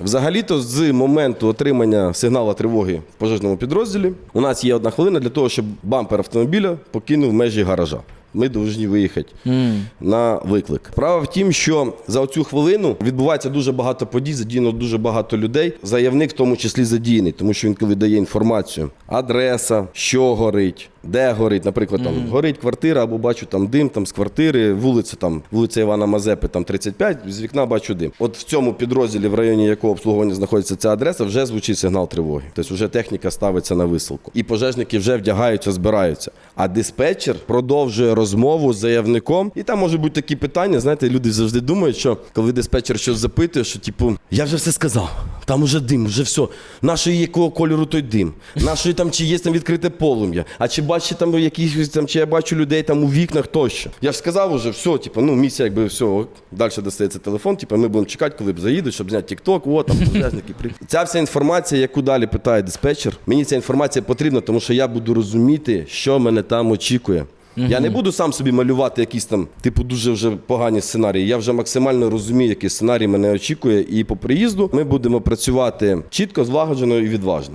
Взагалі-то з моменту отримання сигналу тривоги в пожежному підрозділі у нас є одна хвилина для того, щоб бампер автомобіля покинув межі гаража. Ми повинні виїхати на виклик. Справа в тім, що за цю хвилину відбувається дуже багато подій, задіяно дуже багато людей. Заявник в тому числі задіяний, тому що він коли дає інформацію, адреса, що горить, де горить, наприклад, там горить квартира, або бачу там дим там з квартири, вулиця там, вулиця Івана Мазепи, там 35, з вікна бачу дим. От в цьому підрозділі, в районі якого обслуговування знаходиться ця адреса, вже звучить сигнал тривоги. Тобто вже техніка ставиться на висилку. І пожежники вже вдягаються, збираються. А диспетчер продовжує розмову з заявником. І там можуть бути такі питання. Знаєте, люди завжди думають, що коли диспетчер щось запитує, що типу, я вже все сказав, там уже дим, вже все. Нашої якого кольору той дим? Нашої там чи є там відкрите полум'я? А чи бачу там якісь там, чи я бачу людей там у вікнах тощо? Я ж сказав уже, все, типу, ну місія, якби все, далі достається телефон. Типу, ми будемо чекати, коли б заїдуть, щоб зняти тік-ток, о, там пожежники. Ця вся інформація, яку далі питає диспетчер, мені ця інформація потрібна, тому що я буду розуміти, що мене там очікує. Я не буду сам собі малювати якісь там, типу, дуже вже погані сценарії. Я вже максимально розумію, який сценарій мене очікує. І по приїзду ми будемо працювати чітко, злагоджено і відважно.